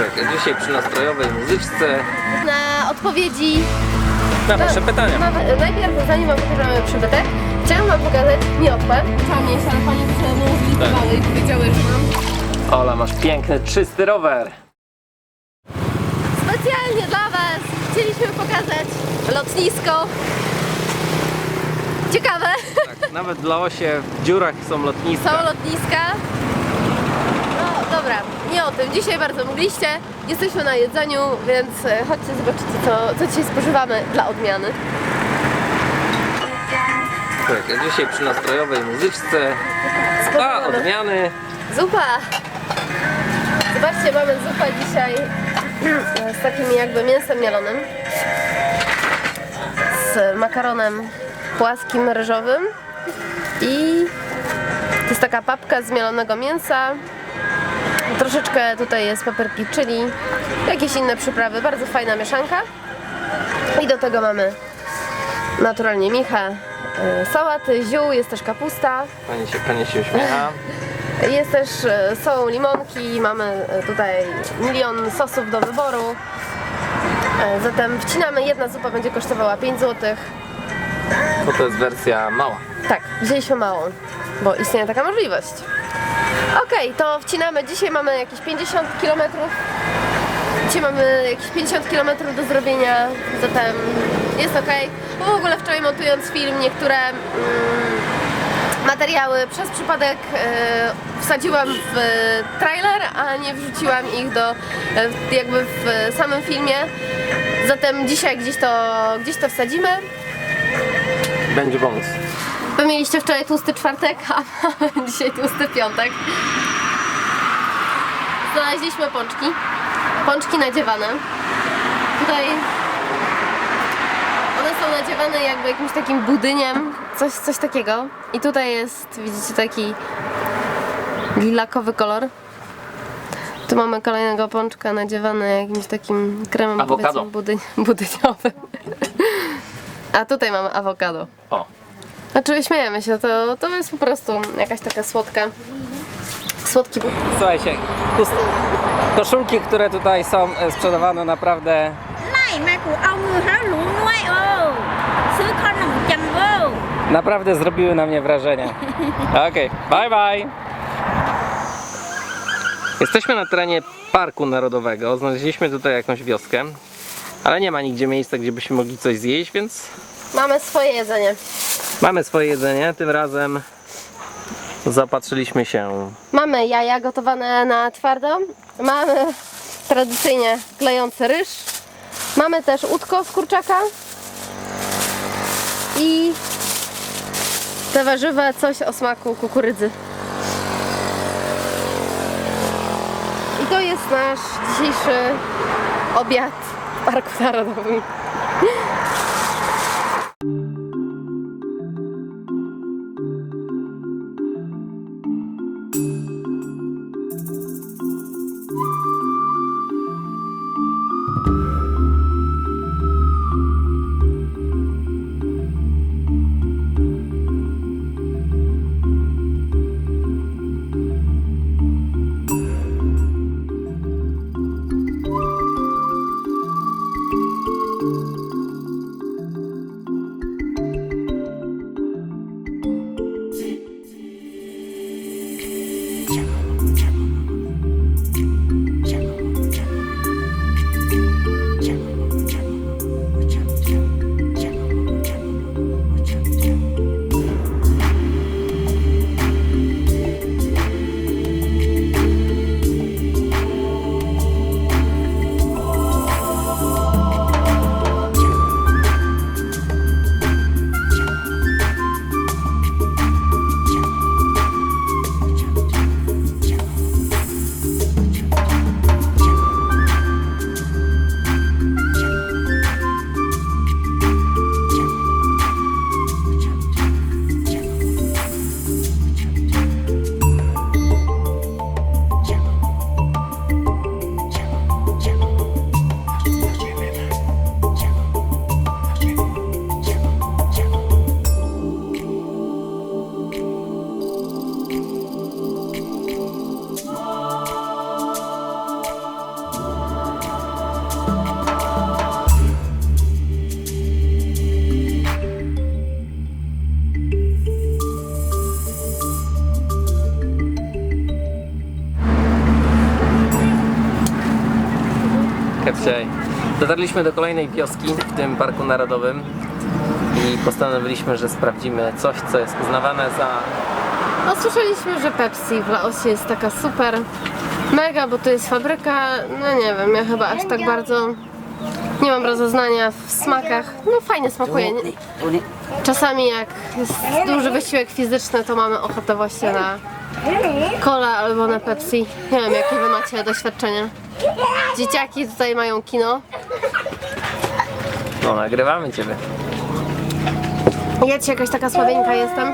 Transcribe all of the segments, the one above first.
Tak, dzisiaj przy nastrojowej muzyczce Na odpowiedzi na wasze pytania. Na, najpierw, zanim wam pokażemy przybytek, chciałam wam pokazać miotłę. Chciałam mieć, ale pani się mną zlistowały i powiedziały, że mam Ola, masz piękny, czysty rower. specjalnie dla was chcieliśmy pokazać lotnisko. Ciekawe. Tak, nawet dla Osie w dziurach są lotniska. Są lotniska. Dobra, nie o tym. Dzisiaj bardzo mogliście. Jesteśmy na jedzeniu, więc e, chodźcie zobaczycie co, co dzisiaj spożywamy dla odmiany. Tak, dzisiaj przy nastrojowej muzyczce dla Spożywamy odmiany. Zupa! Zobaczcie, mamy zupę dzisiaj z takim jakby mięsem mielonym. Z makaronem płaskim, ryżowym. I to jest taka papka z mielonego mięsa. Troszeczkę tutaj jest papriki chili, jakieś inne przyprawy, bardzo fajna mieszanka. I do tego mamy naturalnie michę, y, sałaty, ziół, jest też kapusta. Pani się, pani się uśmiecha. Jest też, e, są limonki, mamy e, tutaj milion sosów do wyboru. E, Zatem wcinamy, jedna zupa będzie kosztowała 5 zł. Bo to jest wersja mała. Tak, wzięliśmy małą, bo istnieje taka możliwość. Okej, to wcinamy. Dzisiaj mamy jakieś 50 km. Dzisiaj mamy jakieś 50 km do zrobienia, zatem jest ok. Bo w ogóle wczoraj montując film niektóre mm, materiały przez przypadek e, wsadziłam w trailer, a nie wrzuciłam ich do e, jakby w samym filmie. Zatem dzisiaj gdzieś to, gdzieś to wsadzimy. Będzie bonus. Wy mieliście wczoraj tłusty czwartek, a dzisiaj tłusty piątek. Znaleźliśmy pączki. Pączki nadziewane. Tutaj one są nadziewane jakby jakimś takim budyniem, coś, coś takiego. I tutaj jest, widzicie, taki lilakowy kolor. Tu mamy kolejnego pączka nadziewany jakimś takim kremem Awokado. powiedzmy budyń, budyniowym. A tutaj mamy awokado. O, Znaczy śmiejemy się, to, to jest po prostu jakaś taka słodka. Słodki but. słuchajcie, pust- koszulki, które tutaj są e, sprzedawane naprawdę ไม่แม่กูเอามือเท้าหลูน้วยโอ้ซื้อขนมจัมโบ้ Naprawdę zrobiły na mnie wrażenie. Okej, bye bye. Jesteśmy na terenie Parku Narodowego. Znaleźliśmy tutaj jakąś wioskę, ale nie ma nigdzie miejsca, gdzie byśmy mogli coś zjeść, więc Mamy swoje jedzenie. mamy swoje jedzenie. Tym razem zapatrzyliśmy się. Mamy jaja gotowane na twardo. Mamy tradycyjnie klejący ryż. Mamy też udko z kurczaka. I te warzywa, coś o smaku kukurydzy. I to jest nasz dzisiejszy obiad w Parku Narodowym. Dotarliśmy do kolejnej wioski w tym Parku Narodowym i postanowiliśmy, że sprawdzimy coś, co jest uznawane za No słyszeliśmy, że Pepsi w Laosie jest taka super mega, bo to jest fabryka, no nie wiem, ja chyba aż tak bardzo nie mam rozeznania w smakach. No fajnie smakuje. Czasami jak jest duży wysiłek fizyczny, to mamy ochotę właśnie na cola albo na Pepsi. Nie wiem, jakie wy macie doświadczenia. Dzieciaki tutaj mają kino. No, nagrywamy Ciebie. Ja dzisiaj jakaś taka słabieńka jestem.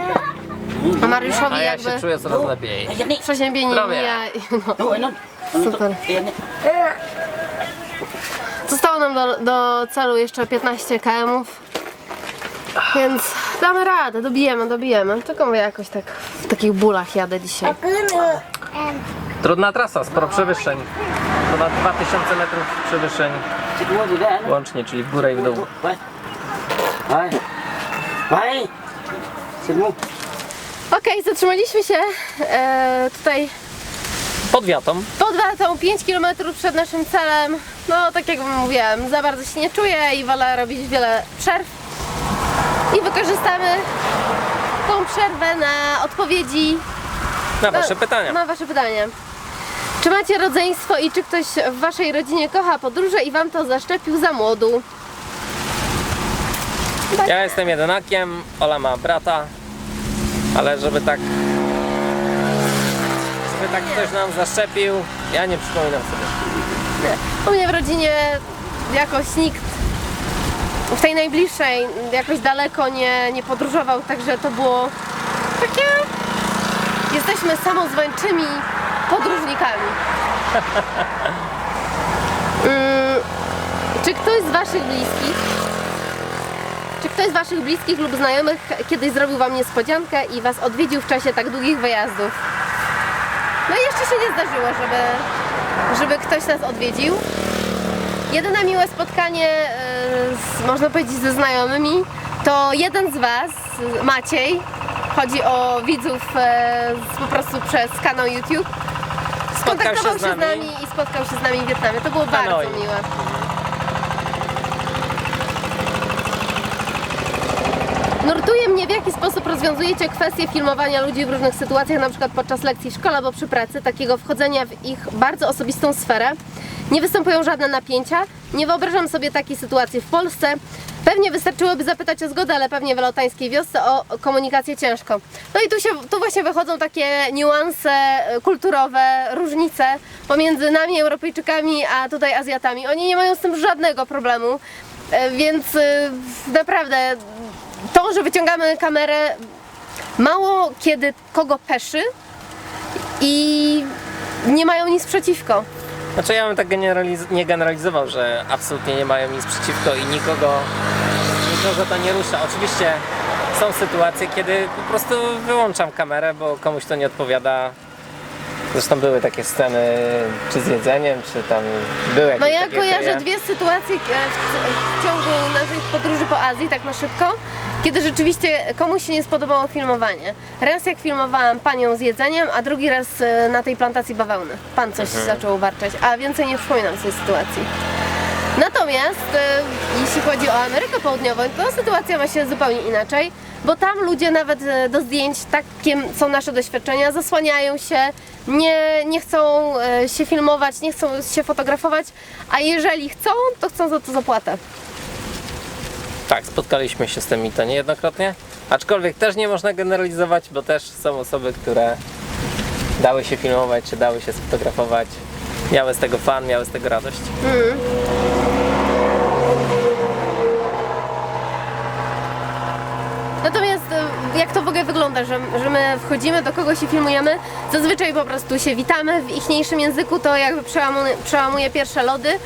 A Mariuszowi A ja jakby się czuję coraz lepiej. przeziębienie Zdrowie. mija. No. Super. Zostało nam do, do celu jeszcze 15 km. Więc damy radę, dobijemy, dobijemy. Tylko mówię jakoś tak w takich bólach jadę dzisiaj. Trudna trasa, sporo przewyższeń. Ponad 2000 metrów przewyższeń łącznie, czyli w górę i w dół. Okej, zatrzymaliśmy się e, tutaj pod wiatą. Pod wiatą, 5 km przed naszym celem. No, tak jak wam mówiłam, za bardzo się nie czuję i wolę robić wiele przerw. I wykorzystamy tą przerwę na odpowiedzi na Wasze pytania. Na Wasze pytania. Czy macie rodzeństwo i czy ktoś w waszej rodzinie kocha podróże i wam to zaszczepił za młodu? Ja jestem jedynakiem, Ola ma brata, ale żeby tak żeby tak ktoś nam zaszczepił, ja nie przypominam sobie. U mnie w rodzinie jakoś nikt w tej najbliższej jakoś daleko nie, nie podróżował, także to było takie... Jesteśmy samozwańczymi podróżnikami. Mm, czy ktoś z waszych bliskich czy ktoś z waszych bliskich lub znajomych kiedyś zrobił wam niespodziankę i was odwiedził w czasie tak długich wyjazdów? No i jeszcze się nie zdarzyło, żeby, żeby ktoś nas odwiedził. Jedyne miłe spotkanie, e, z, można powiedzieć, ze znajomymi, to jeden z Was, Maciej, chodzi o widzów z, po prostu przez kanał YouTube, skontaktował się z nami i spotkał się z nami w Wietnamie. To było bardzo Hanoi. miłe. Nurtuje mnie, w jaki sposób rozwiązujecie kwestie filmowania ludzi w różnych sytuacjach, na przykład podczas lekcji w szkole albo przy pracy, takiego wchodzenia w ich bardzo osobistą sferę. Nie występują żadne napięcia. Nie wyobrażam sobie takiej sytuacji w Polsce. Pewnie wystarczyłoby zapytać o zgodę, ale pewnie w lotańskiej wiosce o o komunikację ciężko. No i tu, się, tu właśnie wychodzą takie niuanse e, kulturowe, różnice pomiędzy nami, Europejczykami, a tutaj Azjatami. Oni nie mają z tym żadnego problemu, e, więc e, naprawdę to, że wyciągamy kamerę, mało kiedy kogo peszy i nie mają nic przeciwko. Znaczy ja bym tak generaliz- nie generalizował, że absolutnie nie mają nic przeciwko i nikogo, nikogo to nie rusza. Oczywiście są sytuacje, kiedy po prostu wyłączam kamerę, bo komuś to nie odpowiada. Zresztą były takie sceny, czy z jedzeniem, czy tam były jakieś No ja takie kojarzę dwie sytuacje e, w, w ciągu naszej podróży po Azji, tak na szybko, kiedy rzeczywiście komuś się nie spodobało filmowanie. Raz jak filmowałam panią z jedzeniem, a drugi raz e, na tej plantacji bawełny. Pan coś Mhm. zaczął warczeć, a więcej nie przypominam tej sytuacji. Natomiast e, jeśli chodzi o Amerykę Południową, to sytuacja ma się zupełnie inaczej, bo tam ludzie nawet e, do zdjęć, takim są nasze doświadczenia, zasłaniają się, nie, nie chcą e, się filmować, nie chcą się fotografować, a jeżeli chcą, to chcą za to zapłatę. Tak, spotkaliśmy się z tym i to niejednokrotnie. Aczkolwiek też nie można generalizować, bo też są osoby, które dały się filmować, czy dały się sfotografować. Miały z tego fan, miały z tego radość. Natomiast e, jak to w ogóle wygląda, że, że my wchodzimy do kogoś i filmujemy, zazwyczaj po prostu się witamy w ichniejszym języku, to jakby przełamuje, przełamuje pierwsze lody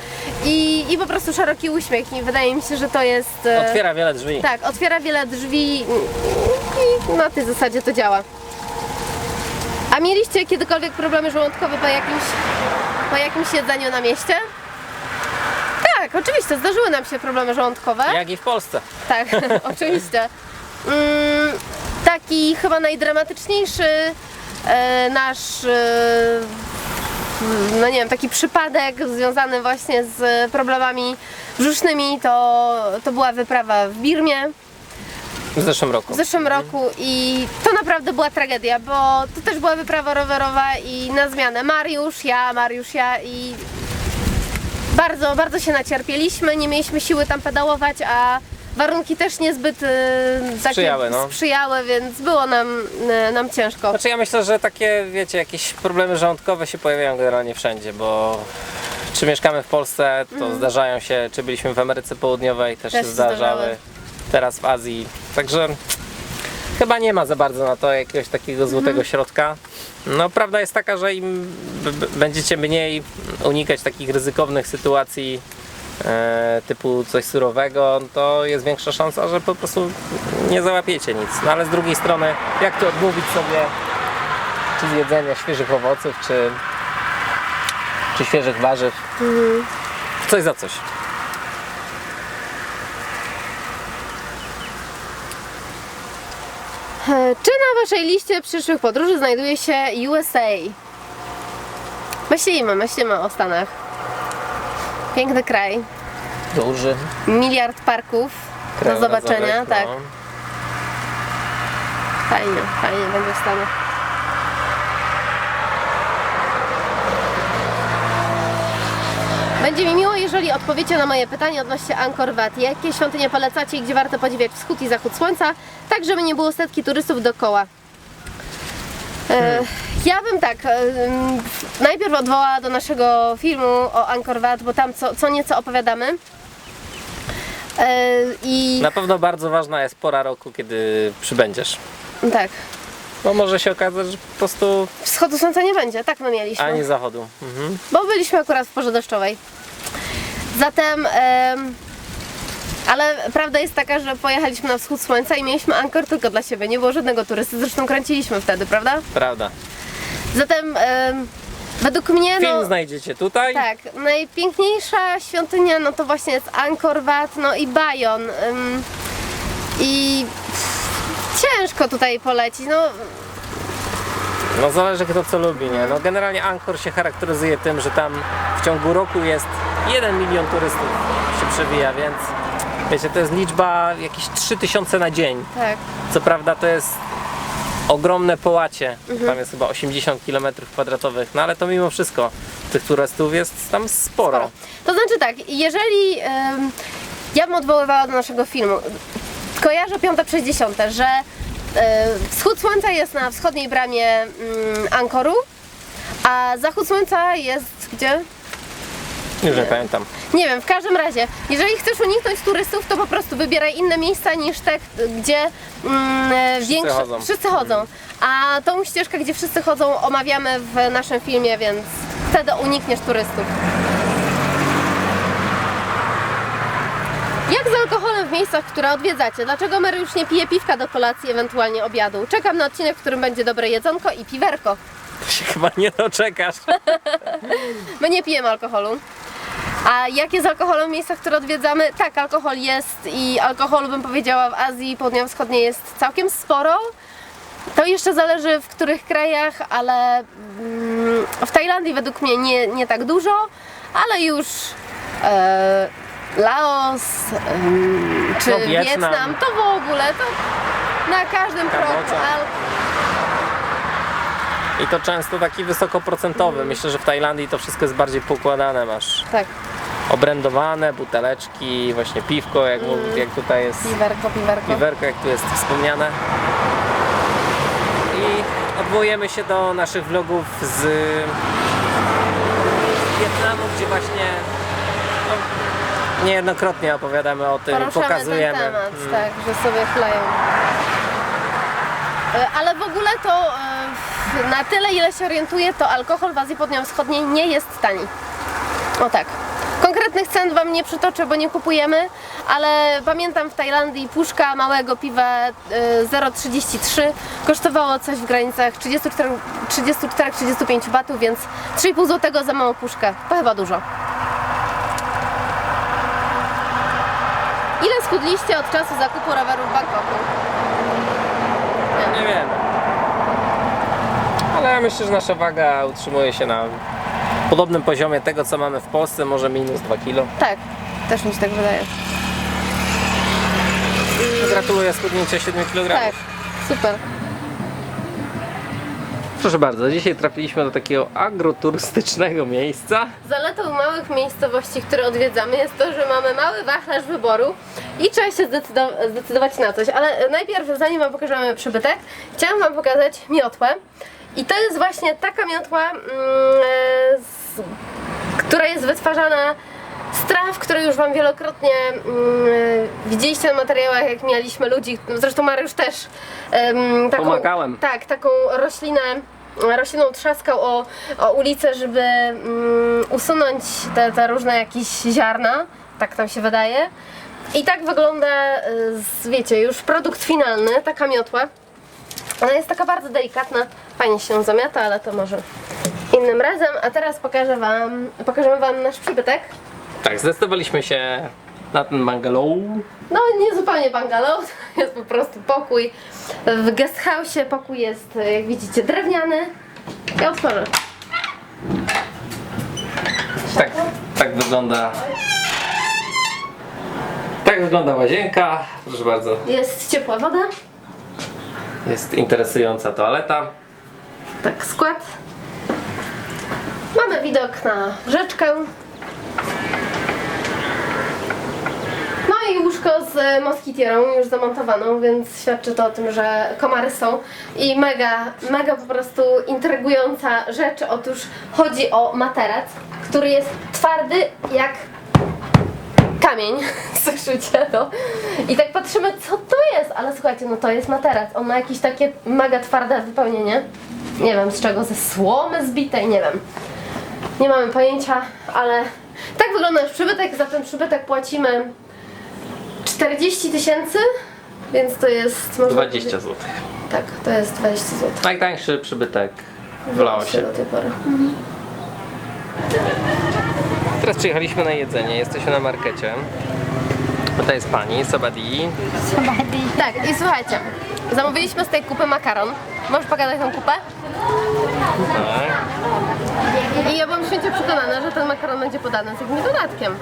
i, i po prostu szeroki uśmiech i wydaje mi się, że to jest... e, Otwiera wiele drzwi. Tak, otwiera wiele drzwi i na tej zasadzie to działa. A mieliście kiedykolwiek problemy żołądkowe po jakimś, po jakimś jedzeniu na mieście? Tak, oczywiście, zdarzyły nam się problemy żołądkowe. Jak i w Polsce. Tak, oczywiście. Mm, taki chyba najdramatyczniejszy e, nasz e, no nie wiem, taki przypadek związany właśnie z problemami brzusznymi, to, to była wyprawa w Birmie W zeszłym roku. w zeszłym roku i to naprawdę była tragedia, bo to też była wyprawa rowerowa i na zmianę. Mariusz, ja, Mariusz, ja i bardzo, bardzo się nacierpieliśmy, nie mieliśmy siły tam pedałować, a warunki też niezbyt y, takie Sprzyjały, no. sprzyjały, więc było nam, y, nam ciężko. Znaczy ja myślę, że takie, wiecie, jakieś problemy żołądkowe się pojawiają generalnie wszędzie, bo czy mieszkamy w Polsce, to zdarzają się, czy byliśmy w Ameryce Południowej, też, Mhm. Też się się zdarzały, zdarzały. teraz w Azji, także chyba nie ma za bardzo na to jakiegoś takiego złotego Mhm. środka. No prawda jest taka, że im b- b- będziecie mniej unikać takich ryzykownych sytuacji e, typu coś surowego, to jest większa szansa, że po prostu nie załapiecie nic. No ale z drugiej strony, jak tu odmówić sobie czy z jedzenia świeżych owoców, czy, czy świeżych warzyw. Coś za coś. E, Czy na waszej liście przyszłych podróży znajduje się USA? Myślimy, myślimy o Stanach. Piękny kraj, Duży. miliard parków do zobaczenia, tak. no. Fajnie, fajnie będzie w Stanach. Będzie mi miło, jeżeli odpowiecie na moje pytanie odnośnie Angkor Wat. Jakie świątynie polecacie i gdzie warto podziwiać wschód i zachód słońca, tak żeby nie było setki turystów dookoła? E, Ja bym tak, najpierw odwołała do naszego filmu o Angkor Wat, bo tam co, co nieco opowiadamy. E, I Na pewno bardzo ważna jest pora roku, kiedy przybędziesz. tak, Bo może się okazać, że po prostu wschodu słońca nie będzie, tak my mieliśmy. ani zachodu. Mhm. bo byliśmy akurat w porze deszczowej. Zatem, em, ale prawda jest taka, że pojechaliśmy na wschód słońca i mieliśmy Angkor tylko dla siebie, nie było żadnego turysty, zresztą kręciliśmy wtedy, prawda? Prawda. Zatem, em, według mnie, Film no, znajdziecie tutaj. tak, najpiękniejsza świątynia, no to właśnie jest Angkor Wat, no i Bajon. em, I pff, ciężko tutaj polecić, no No zależy kto co lubi, nie? No generalnie Angkor się charakteryzuje tym, że tam w ciągu roku jest 1 milion turystów się przewija, więc wiecie, to jest liczba jakieś 3000 na dzień. tak. Co prawda to jest ogromne połacie, Mhm. tam jest chyba 80 km kwadratowych, no ale to mimo wszystko tych turystów jest tam sporo. To znaczy tak, jeżeli em, ja bym odwoływała do naszego filmu, kojarzę piąte przez dziesiąte, że e, wschód słońca jest na wschodniej bramie mm, Ankoru, a zachód słońca jest gdzie? Już nie pamiętam. Nie wiem, w każdym razie, jeżeli chcesz uniknąć turystów, to po prostu wybieraj inne miejsca niż te, gdzie mm, większe, chodzą. wszyscy chodzą. A tą ścieżkę, gdzie wszyscy chodzą, omawiamy w naszym filmie, więc wtedy unikniesz turystów. Jak z alkoholem w miejscach, które odwiedzacie? Dlaczego Mary już nie pije piwka do kolacji, ewentualnie obiadu? Czekam na odcinek, w którym będzie dobre jedzonko i piwerko. To się chyba nie doczekasz. My nie pijemy alkoholu. A jak jest alkoholem w miejscach, które odwiedzamy? Tak, alkohol jest i alkoholu bym powiedziała w Azji Południowo-Wschodniej jest całkiem sporo. To jeszcze zależy w których krajach, ale mm, w Tajlandii według mnie nie, nie tak dużo, ale już e, Laos em, czy No, Wietnam. Wietnam, to w ogóle, to na każdym kroku. Kambodża. Al, I to często taki wysokoprocentowy. Myślę, że w Tajlandii to wszystko jest bardziej poukładane. Masz tak, obrędowane buteleczki, właśnie piwko, jak, mów- jak tutaj jest piwerko, piwerko. piwerko, jak tu jest wspomniane. I odwołujemy się do naszych vlogów z Wietnamu, gdzie właśnie no, niejednokrotnie opowiadamy o tym, Poruszamy pokazujemy. ten temat, Mm. tak, że sobie chlają. E, Ale w ogóle to e, na tyle ile się orientuję, to alkohol w Azji Południowo-Wschodniej nie jest tani. O tak. Konkretnych cen Wam nie przytoczę, bo nie kupujemy, ale pamiętam w Tajlandii puszka małego piwa e, 0,33 kosztowało coś w granicach 34-35 batów, więc 3,5 zł za małą puszkę. To chyba dużo. Ile schudliście od czasu zakupu roweru w Bangkoku? Nie wiem. Ale myślę, że nasza waga utrzymuje się na podobnym poziomie tego, co mamy w Polsce, może minus 2 kg. Tak, też mi się tak wydaje. Gratuluję schudnięcia 7 kg. Tak, super. Proszę bardzo, dzisiaj trafiliśmy do takiego agroturystycznego miejsca. Zaletą małych miejscowości, które odwiedzamy jest to, że mamy mały wachlarz wyboru i trzeba się zdecydo- zdecydować na coś. Ale najpierw, zanim Wam pokażemy przybytek, chciałam Wam pokazać miotłę. I to jest właśnie taka miotła, mm, z, która jest wytwarzana z traw, które już Wam wielokrotnie mm, widzieliście na materiałach, jak mieliśmy ludzi, zresztą Mariusz też taką, Pomagałem. Tak, taką roślinę, rośliną trzaskał o, o ulicę, żeby mm, usunąć te, te różne jakieś ziarna, tak nam się wydaje. I tak wygląda, y, z, wiecie, już produkt finalny, taka miotła. Ona jest taka bardzo delikatna, fajnie się zamiata, ale to może innym razem. A teraz pokażę wam, pokażemy Wam nasz przybytek. Tak, zdecydowaliśmy się na ten bungalow. No nie zupełnie bungalow, to jest po prostu pokój. W guest house pokój jest, jak widzicie, drewniany. Ja otworzę. Tak, tak wygląda. Tak wygląda łazienka. Proszę bardzo. Jest ciepła woda, Jest interesująca toaleta. Tak skład. Mamy widok na rzeczkę. No i łóżko z moskitierą już zamontowaną, więc świadczy to o tym, że komary są. I mega, mega po prostu intrygująca rzecz. Otóż chodzi o materac, który jest twardy jak kamień, słyszycie to? I tak patrzymy, co to jest, ale słuchajcie, no to jest materac. On ma jakieś takie mega twarde wypełnienie. Nie wiem z czego, ze słomy zbitej, nie wiem. Nie mamy pojęcia, ale tak wygląda nasz przybytek. Za ten przybytek płacimy 40 tysięcy, więc to jest... można 20 powiedzieć- zł. Tak, to jest 20 zł. Najtańszy przybytek w Laosie. do tej pory. Teraz przyjechaliśmy na jedzenie, jesteśmy na markecie. Tutaj jest pani, Sabadi. Tak, i słuchajcie, zamówiliśmy z tej kupy makaron. Możesz pokazać tą kupę? Tak. I ja byłam święcie przekonana, że ten makaron będzie podany z jakimś dodatkiem.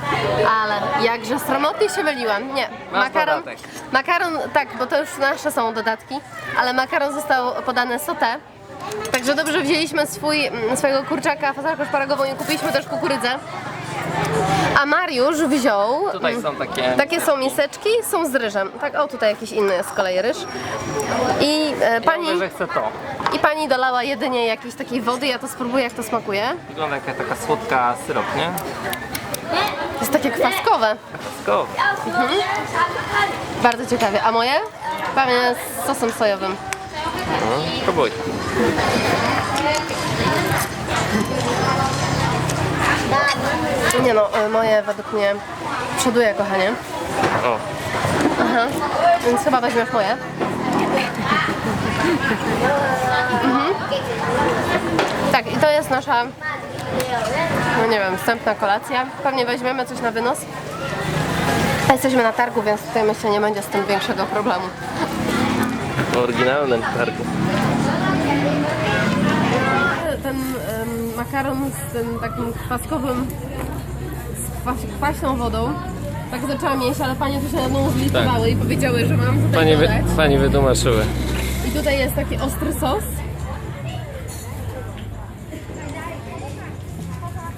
Ale jakże sromotnie się myliłam. Nie, Masz makaron. dodatek. Makaron, tak, bo to już nasze są dodatki, ale makaron został podany sauté. Także dobrze wzięliśmy swój, mm, swojego kurczaka, fasolkę szparagową i kupiliśmy też kukurydzę. A Mariusz wziął. Tutaj mm, są takie. Takie są miseczki, są z ryżem. Tak, o tutaj jakiś inny jest z kolei ryż. I e, Pani... pani, Ja mówię, że chcę to. i pani dolała jedynie jakiejś takiej wody, ja to spróbuję jak to smakuje. Wygląda jak taka słodka syrop, nie? Jest takie kwaskowe. Go. Bardzo ciekawie. A moje? Pewnie z sosem sojowym. No, próbuj. Nie no, e, moje według mnie przoduje, kochanie. O, Aha. Więc chyba weźmiesz moje. Mhm. Tak, i to jest nasza, no nie wiem, wstępna kolacja. Pewnie weźmiemy coś na wynos. A Jesteśmy na targu, więc tutaj myślę nie będzie z tym większego problemu. w oryginalnym targu. Ten em, makaron z tym takim kwaskowym, kwas, kwaśną wodą. Tak zaczęłam jeść, ale panie tu się nad mną zlitowały i powiedziały, że mam tutaj Pani, wy, dodać. pani wytłumaczyły. I tutaj jest taki ostry sos.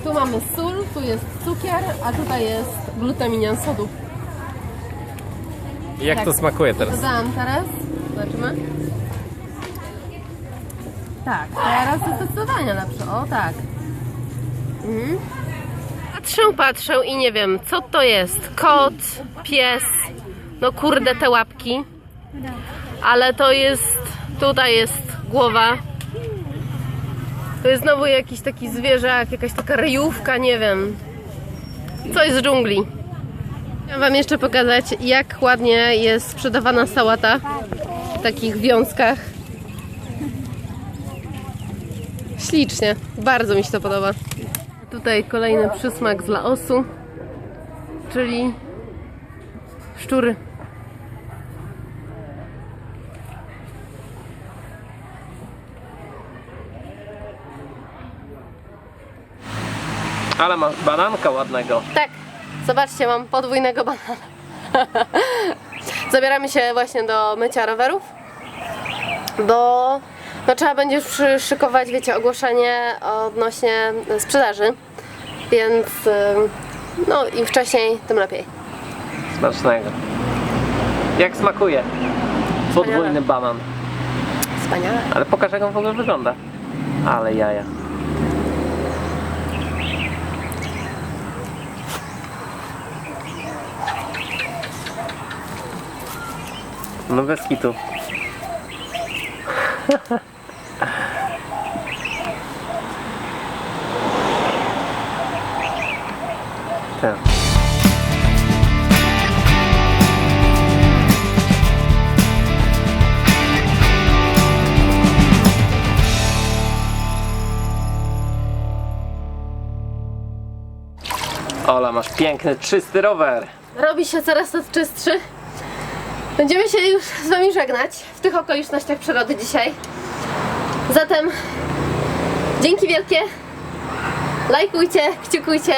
Tu mamy sól, tu jest cukier, a tutaj jest glutaminian sodu. Jak Tak. to smakuje teraz? Dodałam teraz. Zobaczymy. Tak, teraz jest zdecydowanie lepsze. O tak. Mhm. Patrzę, patrzę i nie wiem, co to jest. Kot, pies, no kurde te łapki. Ale to jest, tutaj jest głowa. To jest znowu jakiś taki zwierzak, jakaś taka ryjówka, nie wiem. Coś z dżungli. Chciałam Wam jeszcze pokazać, jak ładnie jest sprzedawana sałata w takich wiązkach. Ślicznie, bardzo mi się to podoba. Tutaj kolejny przysmak z Laosu, czyli szczury. Ale masz bananka ładnego. Tak, zobaczcie, mam podwójnego banana. Zabieramy się właśnie do mycia rowerów, bo no, trzeba będzie już przyszykować, wiecie, ogłoszenie odnośnie sprzedaży, więc ym, no im wcześniej, tym lepiej. Smacznego. Jak smakuje? Podwójny banan. Wspaniale. Ale pokaż jak on w ogóle wygląda. Ale jaja. No bez kitu. Ola, masz piękny, czysty rower. Robi się coraz to czystszy. Będziemy się już z Wami żegnać w tych okolicznościach przyrody dzisiaj. Zatem dzięki wielkie. Lajkujcie, kciukujcie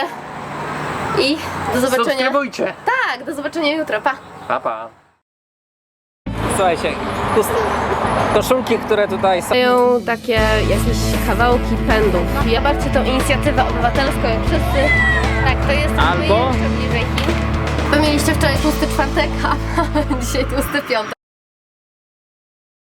i do zobaczenia. Subskrybujcie. Tak, do zobaczenia jutro. Pa! Pa, pa. Słuchajcie, kust- koszulki, które tutaj są. Mają takie jakieś kawałki pędów. Ja bardziej tą inicjatywę obywatelską jak wszyscy. To jest Albo- bliżej Chin. Wy mieliście wczoraj tłusty czwartek, a dzisiaj tłusty piątek.